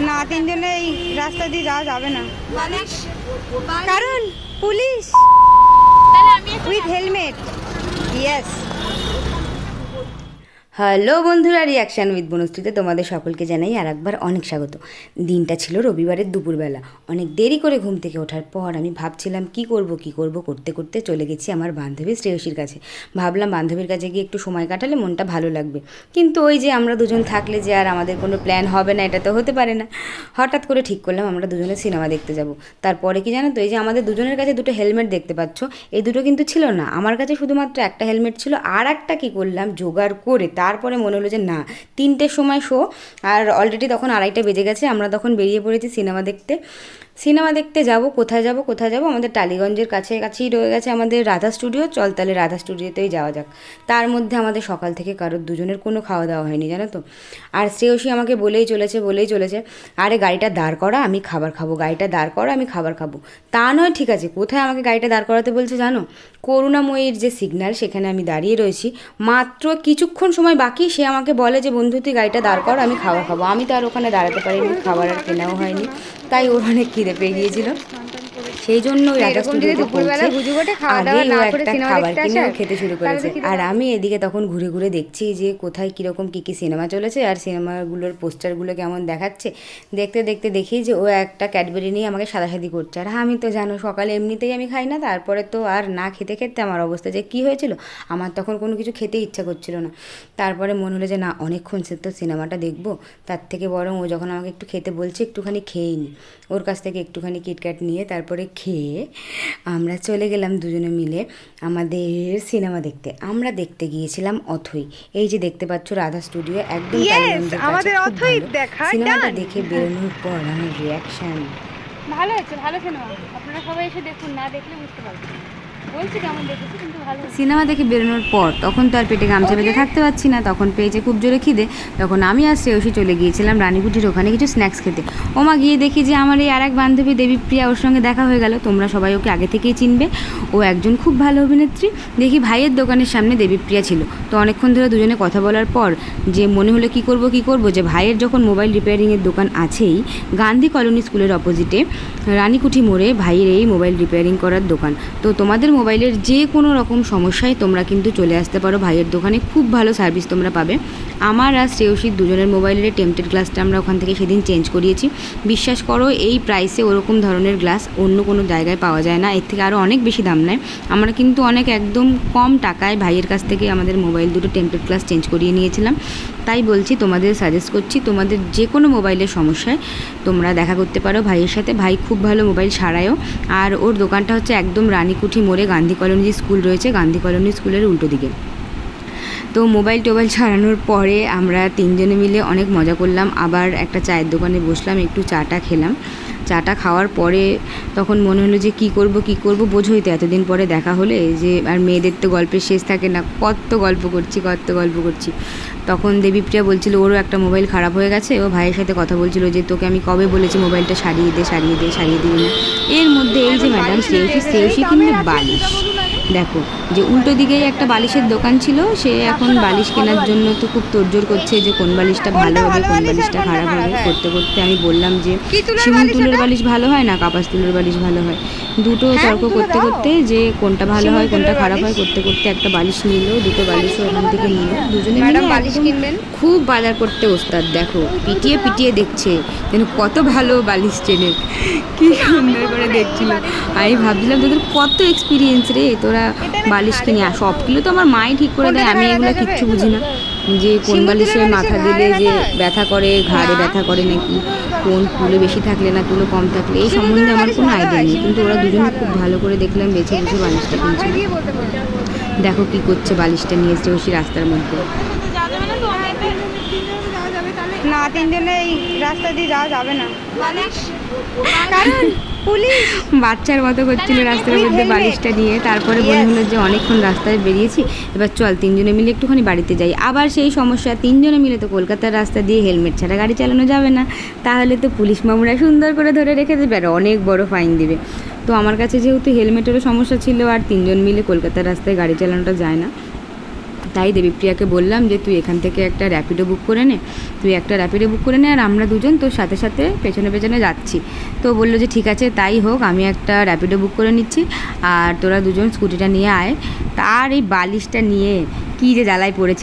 না তিনজনে এই রাস্তা দিয়ে যাওয়া যাবে না। কারণ police with helmet. Yes hello বন্ধুরা রিয়াকশান উইথ বনশ্রীতে তোমাদের সকলকে জানাই আর একবার অনেক স্বাগত। দিনটা ছিল রবিবারের দুপুরবেলা। অনেক দেরি করে ঘুম থেকে ওঠার পর আমি ভাবছিলাম কি করব কি করব, করতে করতে চলে গেছি আমার বান্ধবী শ্রেয়সীর কাছে। ভাবলাম বান্ধবীর কাছে গিয়ে একটু সময় কাটালে মনটা ভালো লাগবে। কিন্তু ওই যে আমরা দুজন থাকলে যে আর আমাদের কোনো প্ল্যান হবে না, এটা তো হতে পারে না। হঠাৎ করে ঠিক করলাম আমরা দুজনে সিনেমা দেখতে যাব। তারপরে কি জানো তো, এই যে আমাদের দুজনের কাছে দুটো হেলমেট দেখতে পাচ্ছ, এই দুটো কিন্তু ছিল না। আমার কাছে শুধুমাত্র একটা হেলমেট ছিল আর একটা কী করলাম, জোগাড় করে তারপরে মনে হলো যে না, তিনটের সময় শো, আর অলরেডি তখন আড়াইটা বেজে গেছে, আমরা তখন বেরিয়ে পড়েছি সিনেমা দেখতে। সিনেমা দেখতে যাব, কোথায় যাব কোথায় যাব? আমাদের টালিগঞ্জের কাছে কাছেই রয়ে গেছে আমাদের রাধা স্টুডিও। চল তাহলে রাধা স্টুডিওতেই যাওয়া যাক। তার মধ্যে আমাদের সকাল থেকে কারোর দুজনের কোনো খাওয়া দাওয়া হয়নি, জানো তো? আর শ্রেয়সী আমাকে বলেই চলেছে বলেই চলেছে, আরে গাড়িটা দাঁড় করা, আমি খাবার খাব, গাড়িটা দাঁড় করা, আমি খাবার খাব। তা নয়, ঠিক আছে, কোথায় আমাকে গাড়িটা দাঁড় করাতে বলছে জানো? করুণাময়ীর যে সিগন্যাল সেখানে আমি দাঁড়িয়ে রয়েছি। মাত্র কিছুক্ষণ সময় বাকি, সে আমাকে বলে যে, বন্ধু, তুই গাড়িটা দাঁড় কর, আমি খাবার খাব। আমি তো আর ওখানে দাঁড়াতে পারিনি, খাবার আর কেনাও হয়নি। তাই ওর অনেক খিদে পেয়ে গিয়েছিল। সেই জন্য আগেই একটা খাবার খেতে শুরু করেছে। আর আমি এদিকে তখন ঘুরে ঘুরে দেখছি যে কোথায় কীরকম কী কী সিনেমা চলেছে আর সিনেমাগুলোর পোস্টারগুলো কেমন দেখাচ্ছে। দেখতে দেখতে দেখি যে ও একটা ক্যাডবেরি নিয়ে আমাকে সাদাসাদি করছে। আর আমি তো জানো সকালে এমনিতেই আমি খাই না তারপরে তো আর না খেতে খেতে আমার অবস্থা যে কী হয়েছিল আমার তখন কোনো কিছু খেতে ইচ্ছা করছিল না। তারপরে মনে হলো যে না অনেকক্ষণ সে তো সিনেমাটা দেখব। তার থেকে বরং ও যখন আমাকে একটু খেতে বলছে একটুখানি খেয়েই নি। ওর কাছ থেকে একটুখানি কিটক্যাট নিয়ে তারপরে খেয়ে আমরা চলে গেলাম দুজনে মিলে আমাদের সিনেমা দেখতে। আমরা দেখতে গিয়েছিলাম অথই। এই যে দেখতে পাচ্ছ রাধা স্টুডিও একদম আমাদের অথই দেখা, সিনেমাটা দেখে বেরোনোর পর আমার রিয়াকশন ভালো হয়েছে ভালো সিনেমা। আপনারা সবাই এসে দেখুন না দেখলে বুঝতে পারবেন সিনেমা দেখে বেরোনোর পর তখন তো আর পেটে গামছা বেঁধে থাকতে পারছি না তখন পেয়েছে খুব জোরে খিদে তখন আমি আর শ্রেয়সী চলে গিয়েছিলাম রানীকুটির ওখানে কিছু স্ন্যাক্স খেতে। ওমা গিয়ে দেখি যে আমার এই আর এক বান্ধবী দেবীপ্রিয়া ওর সঙ্গে দেখা হয়ে গেল তোমরা সবাই ওকে আগে থেকেই চিনবে। ও একজন খুব ভালো অভিনেত্রী। দেখি ভাইয়ের দোকানের সামনে দেবীপ্রিয়া ছিল। তো অনেকক্ষণ ধরে দুজনে কথা বলার পর যে মনে হলো কি করব কি করব যে ভাইয়ের যখন মোবাইল রিপেয়ারিংয়ের দোকান আছেই গান্ধী কলোনি স্কুলের অপোজিটে রানীকুঠি মোড়ে ভাইয়ের এই মোবাইল রিপেয়ারিং করার দোকান। তো তোমাদের মোবাইলের যে কোনো রকম সমস্যায় তোমরা কিন্তু চলে আসতে পারো। ভাইয়ের দোকানে খুব ভালো সার্ভিস তোমরা পাবে। আমার আর শ্রেয়সীর দুজনের মোবাইলের টেম্পটেড গ্লাসটা আমরা ওখান থেকে সেদিন চেঞ্জ করিয়েছি। বিশ্বাস করো, এই প্রাইসে ওরকম ধরনের গ্লাস অন্য কোনো জায়গায় পাওয়া যায় না। এর থেকে আরও অনেক বেশি দাম নেয়। আমরা কিন্তু অনেক একদম কম টাকায় ভাইয়ের কাছ থেকে আমাদের মোবাইল দুটো টেম্পটেড গ্লাস চেঞ্জ করিয়ে নিয়েছিলাম। তাই বলছি, তোমাদের সাজেস্ট করছি, তোমাদের যে কোনো মোবাইলের সমস্যায় তোমরা দেখা করতে পারো ভাইয়ের সাথে। ভাই খুব ভালো মোবাইল সারায়ও। আর ওর দোকানটা হচ্ছে একদম রানীকুঠি মোড়ে গান্ধী কলোনি যে স্কুল রয়েছে, গান্ধী কলোনি স্কুলের উল্টো দিকে। তো মোবাইল টোবাইল ছাড়ানোর পরে আমরা তিনজনে মিলে অনেক মজা করলাম। আবার একটা চায়ের দোকানে বসলাম, একটু চাটা খেলাম। চাটা খাওয়ার পরে তখন মনে হলো যে কি করব কি করব, বোঝোই তো এতদিন পরে দেখা হলে যে আর মেয়েদের তো গল্পের শেষ থাকে না কত গল্প করছি কত গল্প করছি। তখন দেবীপ্রিয়া বলছিল, ওরও একটা মোবাইল খারাপ হয়ে গেছে? ও ভাইয়ের সাথে কথা বলছিল যে, তোকে আমি কবে বলেছি মোবাইলটা সারিয়ে দে সারিয়ে দে, সারিয়ে দিবি না? এর মধ্যে এই যে ম্যাডাম, সেলফি সেলফি কিন্তু বালিশ। দেখো যে উল্টো দিকেই একটা বালিশের দোকান ছিল সে এখন বালিশ কেনার জন্য তো খুব তোড়জোড় করছে যে কোন বালিশটা ভালো হবে কোন বালিশটা খারাপ হবে করতে করতে আমি বললাম যে শিমুল তুলোর বালিশ ভালো হয় না কাপাস তুলোর বালিশ ভালো হয়? দুটো হ্যাঁ, তর্ক করতে করতে যে কোনটা ভালো হয় কোনটা খারাপ হয় করতে করতে একটা বালিশ নিল দুটো বালিশও ওখান থেকে নিল। দুজনে বালিশ কিনবেন? খুব বাজার করতে ওস্তাদ দেখো পিটিয়ে পিটিয়ে দেখছে যেন কত ভালো বালিশ চেনে। কি সুন্দর করে দেখছিল। আমি ভাবছিলাম তোদের কত এক্সপিরিয়েন্স রে তোরা বালিশ কিনে সবগুলো তো আমার মাই ঠিক করে দেয় আমি এগুলো কিচ্ছু বুঝি না। যে কোন বালিশে মাথা দিলে যে ব্যথা করে ঘাড়ে ব্যথা করে নাকি? কোন তুলো বেশি থাকলে না তুলো কম থাকলে? এই সম্বন্ধে আমার কোনো আইডিয়া নেই। কিন্তু ওরা দুজনে খুব ভালো করে দেখলাম বেছে বেছে বালিশটা পারব দেখো কি করছে বালিশটা নিয়ে এসে বসে রাস্তার মধ্যে। না তিনজনে এই রাস্তা দিয়ে যাওয়া যাবে না। বালিশ বাচ্চার মতো করছিল রাস্তার মধ্যে বালিশটা নিয়ে। তারপরে মনে হলো যে অনেকক্ষণ রাস্তায় বেরিয়েছি এবার চল তিনজনে মিলে একটুখানি বাড়িতে যাই। আবার সেই সমস্যা তিনজনে মিলে তো কলকাতার রাস্তা দিয়ে হেলমেট ছাড়া গাড়ি চালানো যাবে না। তাহলে তো পুলিশ মামুরা সুন্দর করে ধরে রেখে দেবে আর অনেক বড় ফাইন দিবে। তো আমার কাছে যেহেতু হেলমেটেরও সমস্যা ছিল আর তিনজন মিলে কলকাতার রাস্তায় গাড়ি চালানোটা যায় না তাই দেবীপ্রিয়াকে বললাম যে, তুই এখান থেকে একটা র্যাপিডো বুক করে নে। তুই একটা র্যাপিডো বুক করে নে আর আমরা দুজন তোর সাথে সাথে পেছনে পেছনে যাচ্ছি। তো বলল যে, ঠিক আছে, তাই হোক, আমি একটা র্যাপিডো বুক করে নিচ্ছি আর তোরা দুজন স্কুটিটা নিয়ে আয়। তার এই বালিশটা নিয়ে কী যে জ্বালায় পড়েছে।